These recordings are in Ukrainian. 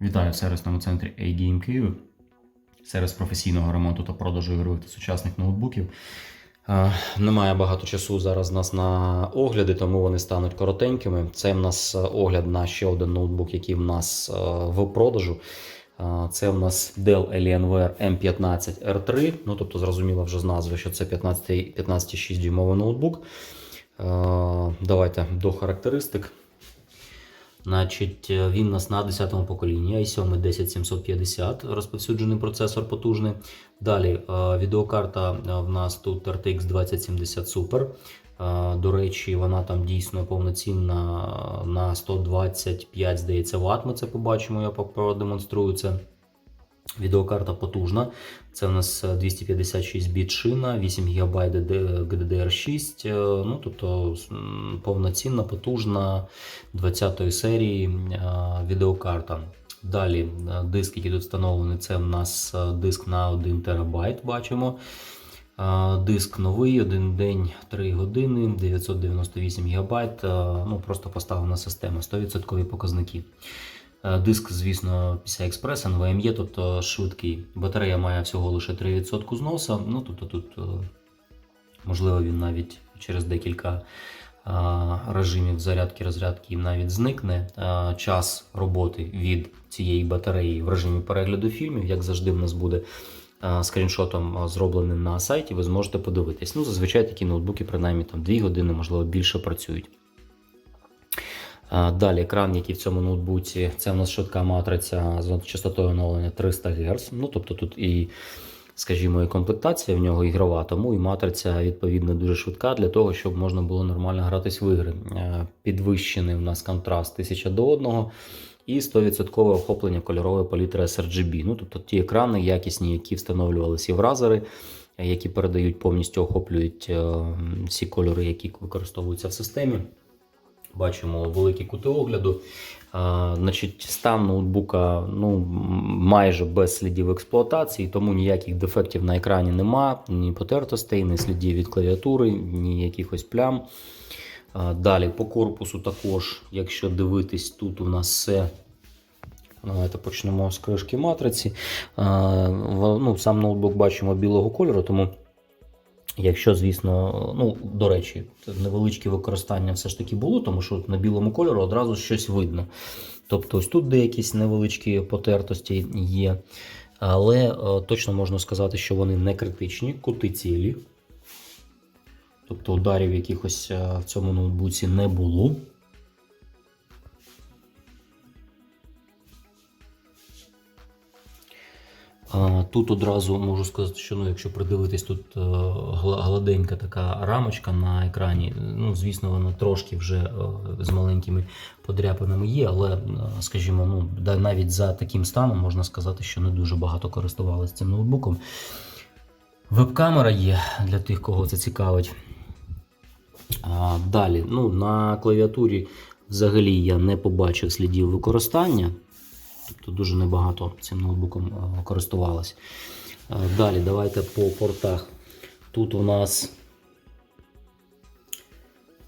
Вітаю в сервісному центрі A-Game Київ. Сервіс професійного ремонту та продажу ігрових та сучасних ноутбуків. Е, Немає багато часу зараз у нас на огляди, тому вони стануть коротенькими. Це в нас е, огляд на ще один ноутбук, який в нас е, в продажу. Це в нас Dell Alienware M15 R3. Ну, тобто, зрозуміло вже з назви, що це 15 15,6 дюймовий ноутбук. Давайте до характеристик. Значить, е, він у нас на 10-му поколінні i7 10750, розповсюджений процесор потужний. Далі е, відеокарта е, в нас тут RTX 2070 Super. До речі, вона там дійсно повноцінна на 125, здається, Вт. Ми це побачимо, я продемонструю це. Відеокарта потужна. Це у нас е, 256 біт шина, 8 ГБ GDDR6. е, Ну, тобто повноцінна, потужна 20-ї серії е, відеокарта. Далі е, диск, який тут встановлений, це в нас е, диск на 1 ТБ, бачимо. Е, Диск новий, один день 3 години, 998 ГБ. е, Ну, просто поставлена система, 100% показники. Е, Диск, звісно, PCI Express, NVMe, тобто швидкий. Батарея має всього лише 3% зносу. Ну, тобто тут, е, можливо, він навіть через декілька е, режимів зарядки розрядки навіть зникне. Час роботи від цієї батареї в режимі перегляду фільмів, як завжди, в нас буде скріншотом зроблений на сайті, ви зможете подивитись. Ну, зазвичай такі ноутбуки, принаймні там 2 години, можливо, більше працюють. Далі екран, який в цьому ноутбуці, це в нас швидка матриця з частотою оновлення 300 Гц. Ну, тобто тут і, скажімо, і комплектація в нього ігрова, тому і матриця відповідно дуже швидка для того, щоб можна було нормально гратись в ігри. Е, Підвищений у нас контраст 1000 до 1 і 100% охоплення кольорової палітри sRGB. Ну, тобто ті екрани якісні, які встановлювалися і в разери, які передають повністю охоплюють е, всі кольори, які використовуються в системі. Бачимо великі кути огляду. А, значить, стан ноутбука ну, майже без слідів експлуатації, тому ніяких дефектів на екрані нема, ні потертостей, ні слідів від клавіатури, ні якихось плям. А, далі по корпусу також, якщо дивитись, тут у нас все. Давайте почнемо з кришки матриці. А, ну, сам ноутбук бачимо білого кольору, тому Якщо, звісно, ну до речі, невеличке використання все ж таки було, тому що на білому кольору одразу щось видно. Тобто, ось тут деякі невеличкі потертості є, але е, точно можна сказати, що вони не критичні, кути цілі. Тобто ударів якихось е, в цьому ноутбуці не було. Тут одразу можу сказати, що ну, якщо придивитись, тут е, гладенька така рамочка на екрані. Ну, звісно, вона трошки вже е, з маленькими подряпинами є, але, е, скажімо, ну, навіть за таким станом можна сказати, що не дуже багато користувалися цим ноутбуком. Веб-камера є для тих, кого це цікавить. Далі, ну, на клавіатурі взагалі я не побачив слідів використання. Тобто дуже небагато цим ноутбуком е, користувалась. Е, Далі давайте по портах. Тут у нас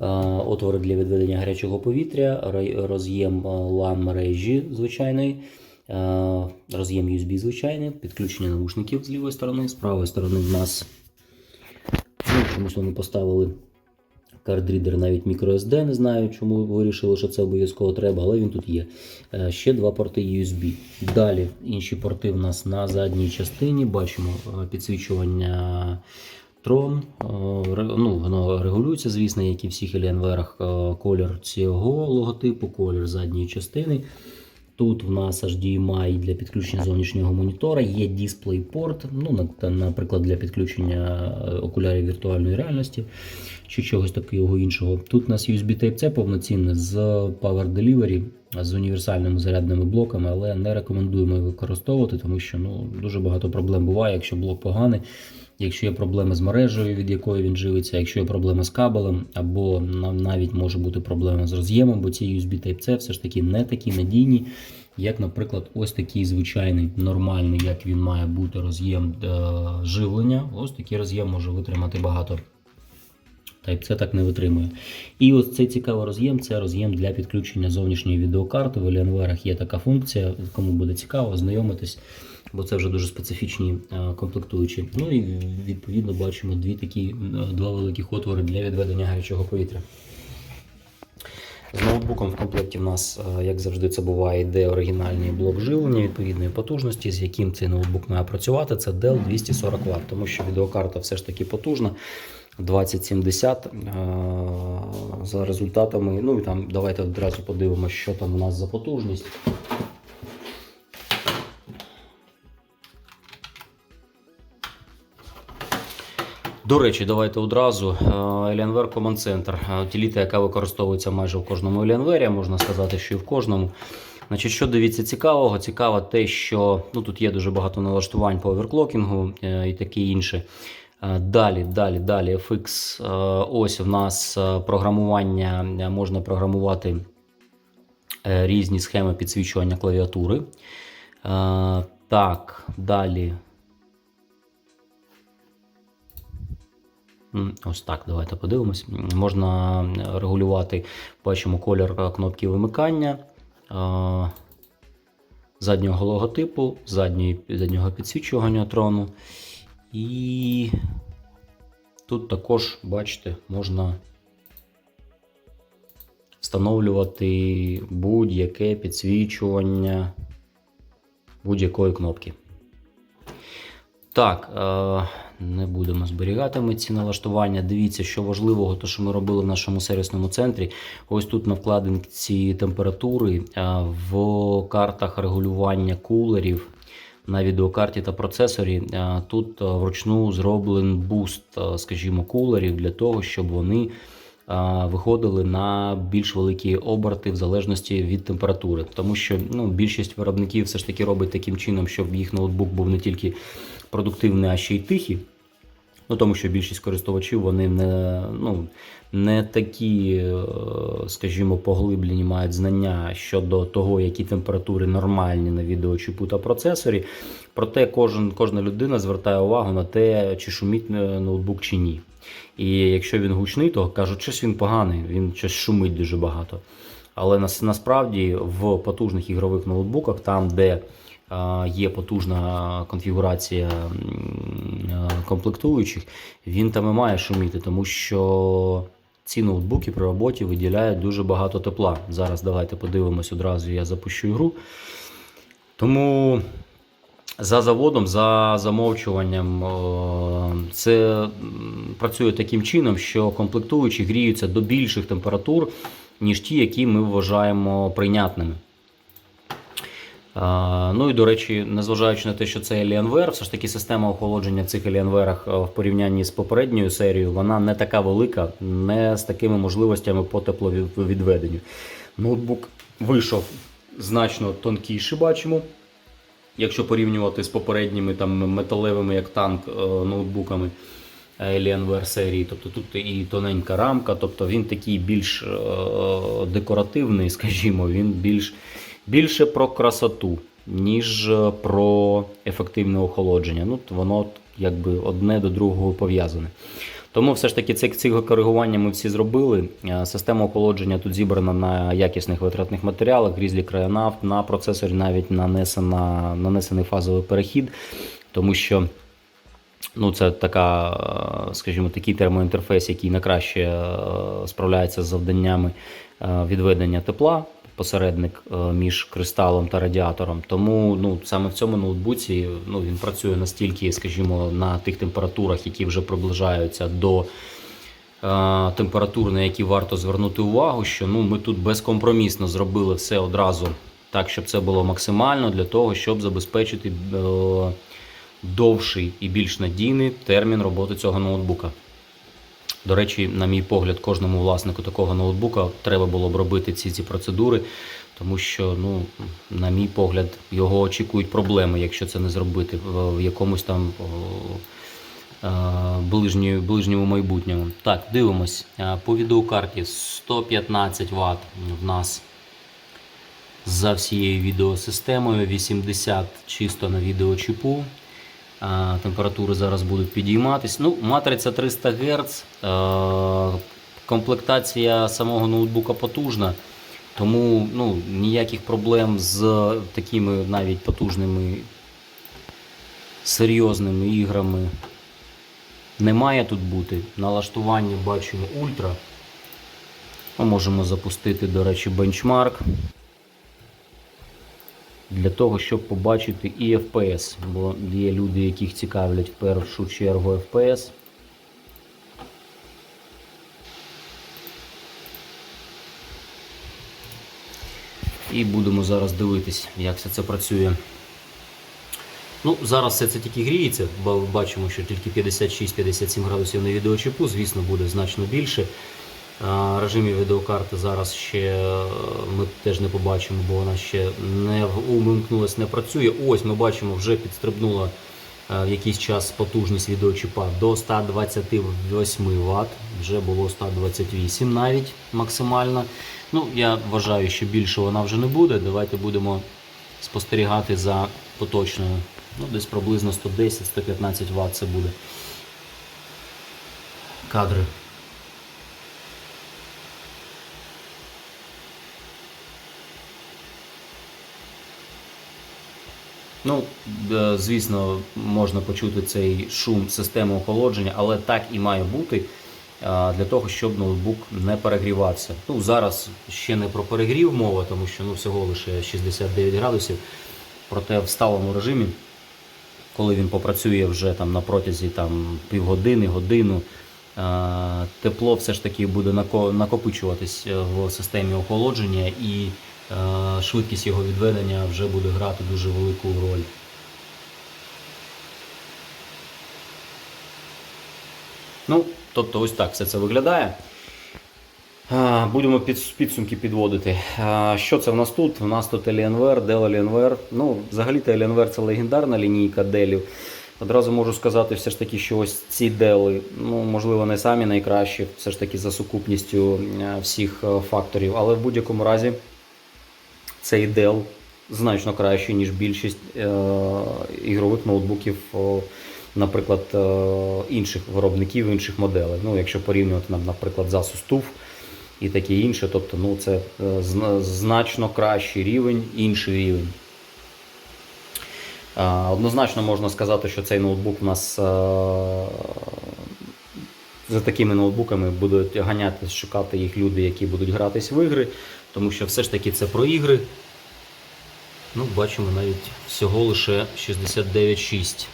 е, отвори для відведення гарячого повітря, роз'єм LAN мережі звичайної, е, роз'єм USB звичайний, підключення наушників з лівої сторони, з правої сторони в нас ну, чомусь вони поставили кардрідер, навіть microSD, не знаю, чому вирішили, що це обов'язково треба, але він тут є. Е, Ще два порти USB. Далі інші порти в нас на задній частині. Бачимо е, підсвічування Tron. Е, Ну, воно регулюється, звісно, як і всіх е, колір цього логотипу, колір задньої частини. Тут в нас HDMI для підключення зовнішнього монітора, є DisplayPort, ну, наприклад, для підключення е, окулярів віртуальної реальності чи чогось такого іншого. Тут у нас USB Type-C повноцінне з Power Delivery, з універсальними зарядними блоками, але не рекомендуємо використовувати, тому що ну, дуже багато проблем буває, якщо блок поганий. Якщо є проблеми з мережею, від якої він живиться, якщо є проблеми з кабелем, або навіть може бути проблема з роз'ємом, бо ці USB Type-C все ж таки не такі надійні, як, наприклад, ось такий звичайний, нормальний, як він має бути роз'єм е, живлення. Ось такий роз'єм може витримати багато Type-C так не витримує. І ось цей цікавий роз'єм це роз'єм для підключення зовнішньої відеокарти. В Alienware є така функція. Кому буде цікаво, знайомитись, бо це вже дуже специфічні е, комплектуючі. Ну і відповідно бачимо дві такі е, два великих отвори для відведення гарячого повітря. З ноутбуком в комплекті в нас, е, як завжди, це буває, йде оригінальний блок живлення відповідної потужності, з яким цей ноутбук має працювати. Це Dell 240 Вт, тому що відеокарта все ж таки потужна. 2070 е, за результатами. Ну і там давайте одразу подивимося, що там у нас за потужність. До речі, давайте одразу. Е, Alienware Command Center. Е, Утиліта, яка використовується майже в кожному Alienware, можна сказати, що і в кожному. Значить, що дивіться цікавого? Цікаво те, що ну, тут є дуже багато налаштувань по оверклокінгу е, і таке інше. Е, Далі, далі, далі FX. Ось в нас програмування, можна програмувати різні схеми підсвічування клавіатури. Так, далі. Ось так, давайте подивимось. Можна регулювати, бачимо колір е, кнопки вимикання, е, заднього логотипу, заднього підсвічування трону. І тут також, бачите, можна встановлювати будь-яке підсвічування будь-якої кнопки. Так, е, не будемо зберігати ми ці налаштування. Дивіться, що важливого, то що ми робили в нашому сервісному центрі. Ось тут на вкладинці температури в картах регулювання кулерів на відеокарті та процесорі. Тут вручну зроблений буст, скажімо, кулерів для того, щоб вони виходили на більш великі оберти в залежності від температури. Тому що ну, більшість виробників все ж таки робить таким чином, щоб їх ноутбук був не тільки продуктивний, а ще й тихий. Ну, тому що більшість користувачів вони не, ну, не такі, е, скажімо, поглиблені мають знання щодо того, які температури нормальні на відеочіпу та процесорі. Проте кожен, кожна людина звертає увагу на те, чи шумить е, ноутбук чи ні. І якщо він гучний, то кажуть, щось він поганий, він щось шумить дуже багато. Але нас, насправді в потужних ігрових ноутбуках, там, де є потужна конфігурація е, комплектуючих, він там і має шуміти, тому що ці ноутбуки при роботі виділяють дуже багато тепла. Зараз давайте подивимось одразу, я запущу ігру. Тому за заводом, за замовчуванням, е, це працює таким чином, що комплектуючі гріються до більших температур, ніж ті, які ми вважаємо прийнятними. Ну і до речі, незважаючи на те, що це Alienware, все ж таки система охолодження цих Alienware в порівнянні з попередньою серією, вона не така велика, не з такими можливостями по тепловідведенню. Ноутбук вийшов значно тонкіший, бачимо. Якщо порівнювати з попередніми там металевими, як танк, е, ноутбуками Alienware серії, тобто тут і тоненька рамка, тобто він такий більш е, декоративний, скажімо, він більш, більше про красоту, ніж е, про ефективне охолодження. Ну, воно якби одне до другого пов'язане. Тому все ж таки ці, ці коригування ми всі зробили. Е, Система охолодження тут зібрана на якісних витратних матеріалах, Grizzly Cryonaut, на процесорі навіть нанесена, нанесений фазовий перехід, тому що ну, це така, е, скажімо, такий термоінтерфейс, який найкраще е, справляється з завданнями відведення тепла. Посередник е, між кристалом та радіатором. Тому ну, саме в цьому ноутбуці ну, він працює настільки, скажімо, на тих температурах, які вже приближаються до е, температур, на які варто звернути увагу, що ну, ми тут безкомпромісно зробили все одразу так, щоб це було максимально для того, щоб забезпечити е, довший і більш надійний термін роботи цього ноутбука. До речі, на мій погляд, кожному власнику такого ноутбука треба було б робити ці ці процедури, тому що, ну, на мій погляд, його очікують проблеми, якщо це не зробити в, якомусь там е, ближньої, ближньому майбутньому. Так, дивимось. Е, По відеокарті 115 Вт в нас за всією відеосистемою, 80 чисто на відеочіпу. Температури зараз будуть підійматись. Ну, матриця 300 Гц. е, Комплектація самого ноутбука потужна. Тому ну, ніяких проблем з такими навіть потужними серйозними іграми не має тут бути. Налаштування бачимо ультра. Ми можемо запустити, до речі, бенчмарк для того, щоб побачити і FPS, бо є люди, яких цікавлять в першу чергу FPS. І будемо зараз дивитись, як все це працює. Ну, зараз все це тільки гріється, бо бачимо, що тільки 56-57 градусів на відеочіпу, звісно, буде значно більше. Режимі відеокарти зараз ще е, ми теж не побачимо, бо вона ще не умимкнулась, не працює. Ось ми бачимо, вже підстрибнула е, в якийсь час потужність відеочіпа до 128 Вт, вже було 128 навіть максимально. Ну, я вважаю, що більше вона вже не буде. Давайте будемо спостерігати за поточною. Ну, десь приблизно 110-115 Вт це буде. Кадри. Ну, е, звісно, можна почути цей шум системи охолодження, але так і має бути е, для того, щоб ноутбук не перегрівався. Ну, зараз ще не про перегрів мова, тому що ну, всього лише 69 градусів. Проте в сталому режимі, коли він попрацює вже там на протязі там, півгодини, годину, е, тепло все ж таки буде нако- накопичуватись в системі охолодження і швидкість його відведення вже буде грати дуже велику роль. Ну, тобто ось так все це виглядає. Будемо під, підсумки підводити. Що це в нас тут? У нас тут Alienware, Dell Alienware. Ну, взагалі-то Alienware це легендарна лінійка Dell. Одразу можу сказати, все ж таки, що ось ці Dell, ну, можливо, не самі найкращі, все ж таки за сукупністю е, всіх е, факторів, але в будь-якому разі цей Dell значно кращий, ніж більшість е, ігрових ноутбуків, о, наприклад, е, інших виробників, інших моделей. Ну, якщо порівнювати, нам, наприклад, Asus TUF і таке інше, тобто ну, це е, значно кращий рівень, інший рівень. Е, Однозначно можна сказати, що цей ноутбук у нас е, за такими ноутбуками будуть ганяти, шукати їх люди, які будуть гратись в ігри, тому що все ж таки це про ігри. Ну, бачимо навіть всього лише 69,6.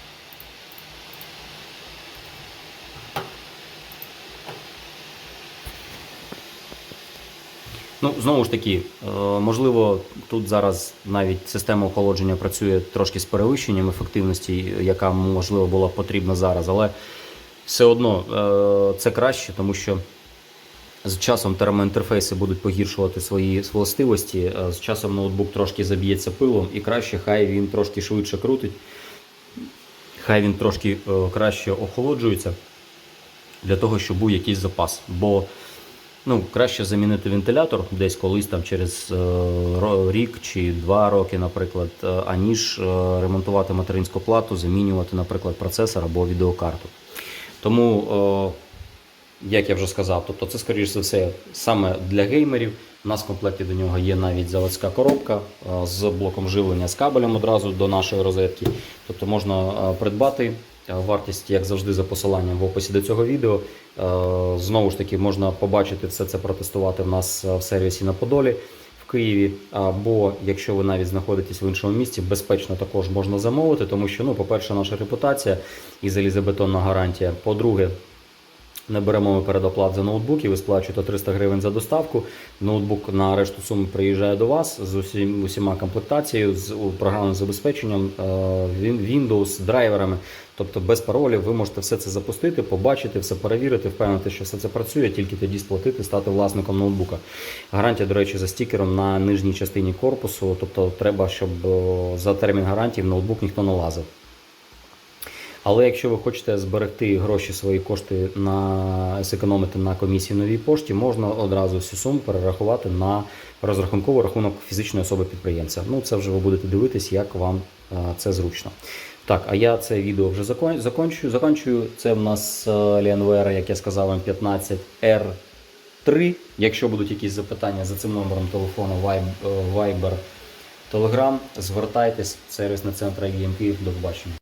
Ну, знову ж таки, е, можливо, тут зараз навіть система охолодження працює трошки з перевищенням ефективності, яка можливо була потрібна зараз, але все одно е, це краще, тому що з часом термоінтерфейси будуть погіршувати свої властивості, е, з часом ноутбук трошки заб'ється пилом і краще, хай він трошки швидше крутить, хай він трошки е, краще охолоджується для того, щоб був якийсь запас. Бо ну, краще замінити вентилятор десь колись там через е, рік чи два роки, наприклад, аніж ремонтувати материнську плату, замінювати, наприклад, процесор або відеокарту. Тому, як я вже сказав, тобто це, скоріш за все, саме для геймерів. У нас в комплекті до нього є навіть заводська коробка е, з блоком живлення з кабелем одразу до нашої розетки. Тобто можна е, придбати. Е, Вартість, як завжди, за посиланням в описі до цього відео. Знову ж таки, можна побачити все це протестувати в нас в сервісі на Подолі в Києві. Або якщо ви навіть знаходитесь в іншому місці, безпечно також можна замовити, тому що, ну, по-перше, наша репутація і залізобетонна гарантія. По-друге, не беремо ми передоплат за ноутбуки, ви сплачуєте 300 гривень за доставку. Ноутбук на решту суми приїжджає до вас з усім, усіма комплектацією, з програмним забезпеченням, е, Win- Windows, драйверами. Тобто без паролів ви можете все це запустити, побачити, все перевірити, впевнити, що все це працює, тільки тоді сплатити, стати власником ноутбука. Гарантія, до речі, за стікером на нижній частині корпусу. Тобто треба, щоб за термін гарантії в ноутбук ніхто не лазив. Але якщо ви хочете зберегти гроші, свої кошти на зекономити на комісії новій пошті, можна одразу всю суму перерахувати на розрахунковий рахунок фізичної особи підприємця. Ну це вже ви будете дивитись, як вам е, це зручно. Так, а я це відео вже закончую. Закінчую. Це в нас е, як я сказав, M15 R3. Якщо будуть якісь запитання за цим номером телефону е, Viber, Telegram, звертайтесь, сервісний центр IBM Київ. До побачення.